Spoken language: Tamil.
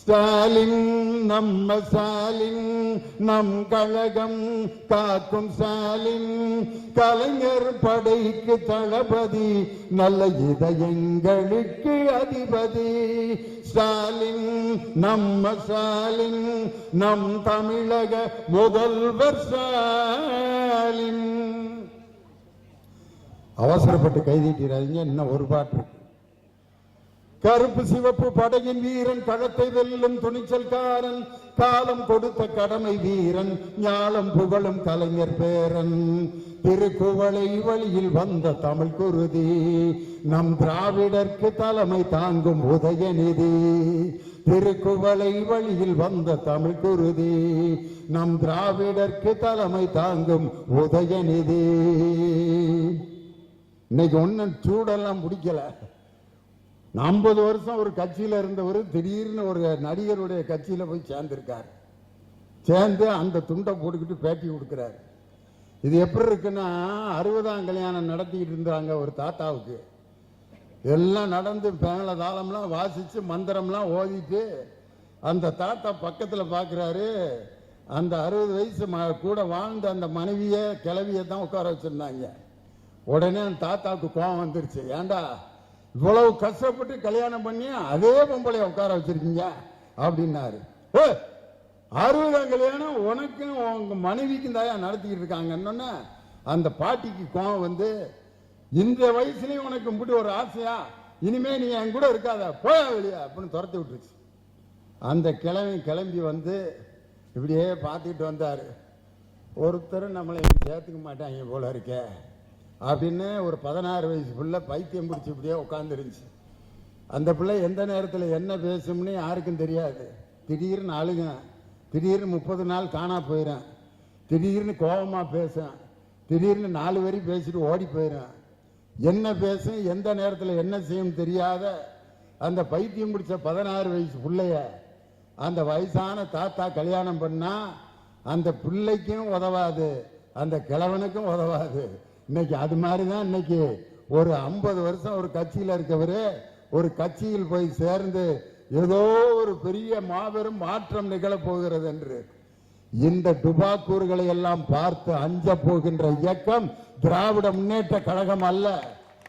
ஸ்டாலின் நம்ம ஸ்டாலின் நம் கழகம் காக்கும் ஸ்டாலின் கலைஞர் படைக்கு தளபதி நல்ல இதயங்களுக்கு அதிபதி. ஸ்டாலின் நம்ம ஸ்டாலின் நம் தமிழக முதல்வர் ஸ்டாலின் அவசரப்பட்டு கைதீட்டிடாதீங்க இன்னும் ஒரு பாட்டு கருப்பு சிவப்பு படையின் வீரன் களத்தை வெல்லும் துணிச்சல்காரன் காலம் கொடுத்த கடமை வீரன் ஞாலம் புகழும் கலைஞர் பேரன். திருக்குவளை வழியில் வந்த தமிழ் குருதி நம் திராவிடர்க்கு தலைமை தாங்கும் உதயநிதி திருக்குவளை வழியில் வந்த தமிழ் குருதி நம் திராவிடர்க்கு தலைமை தாங்கும் உதயநிதி இன்னைக்கு ஒன்னும் சூடெல்லாம் பிடிக்கல ஐம்பது வருஷம் ஒரு கட்சியில் இருந்தவர் திடீர்னு ஒரு நடிகருடைய கட்சியில் போய் சேர்ந்திருக்கார். சேர்ந்து அந்த துண்டை போட்டுக்கிட்டு பேட்டி கொடுக்குறாரு. இது எப்படி இருக்குன்னா அறுபதாம் கல்யாணம் நடத்திக்கிட்டு இருந்தாங்க ஒரு தாத்தாவுக்கு. எல்லாம் நடந்து பேங்கள தாளம்லாம் வாசித்து மந்திரம்லாம் ஓதிட்டு அந்த தாத்தா பக்கத்தில் பார்க்குறாரு அந்த அறுபது வயசு ம- கூட வாழ்ந்த அந்த மனைவியை கிளவியை தான் உட்கார வச்சுருந்தாங்க. உடனே அந்த தாத்தாவுக்கு கோவம் வந்துருச்சு. ஏன்டா இவ்வளவு கஷ்டப்பட்டு கல்யாணம் பண்ணி அதே பொம்பளைய உட்கார வச்சிருக்கீங்க அப்படின்னாரு. ஓ அறுபதாம் கல்யாணம் உனக்கும் உங்க மனைவிக்கும் தாயா நடத்திக்கிட்டு இருக்காங்கன்னு அந்த பாட்டிக்கு கோவம் வந்து இந்த வயசுலயும் உனக்கு இப்படி ஒரு ஆசையா? இனிமே நீ என் கூட இருக்காத போயா வெளியா அப்படின்னு துரத்தி விட்டுருச்சு. அந்த கிளம்பி கிளம்பி வந்து இப்படியே பார்த்துக்கிட்டு வந்தாரு. ஒருத்தரும் நம்மளை சேர்த்துக்க மாட்டாங்க போல இருக்கே. அப்படின்னு ஒரு பதினாறு வயசு பிள்ளை பைத்தியம் பிடிச்சி இப்படியே உட்காந்துருந்துச்சு அந்த பிள்ளை எந்த நேரத்தில் என்ன பேசும்னு யாருக்கும் தெரியாது. திடீர்னு அழுங்க திடீர்னு முப்பது நாள் காணா போயிடும் திடீர்னு கோபமாக பேசும் திடீர்னு நாலு வரி பேசிட்டு ஓடி போயிடும் என்ன பேசும் எந்த நேரத்தில் என்ன செய்யும் தெரியாத அந்த பைத்தியம் பிடிச்ச பதினாறு வயசு பிள்ளைய அந்த வயசான தாத்தா கல்யாணம் பண்ணால் அந்த பிள்ளைக்கும் உதவாது அந்த கிழவனுக்கும் உதவாது. இன்னைக்கு அது மாதிரி தான் இன்னைக்கு. ஒரு ஐம்பது வருஷம் ஒரு கட்சியில் இருக்கவர் ஒரு கட்சியில் போய் சேர்ந்து ஏதோ ஒரு பெரிய மாபெரும் மாற்றம் நிகழப்போகிறது என்று. இந்த துபாக்கூர்களை எல்லாம் பார்த்து அஞ்ச போகின்ற இயக்கம் திராவிட முன்னேற்ற கழகம் அல்ல.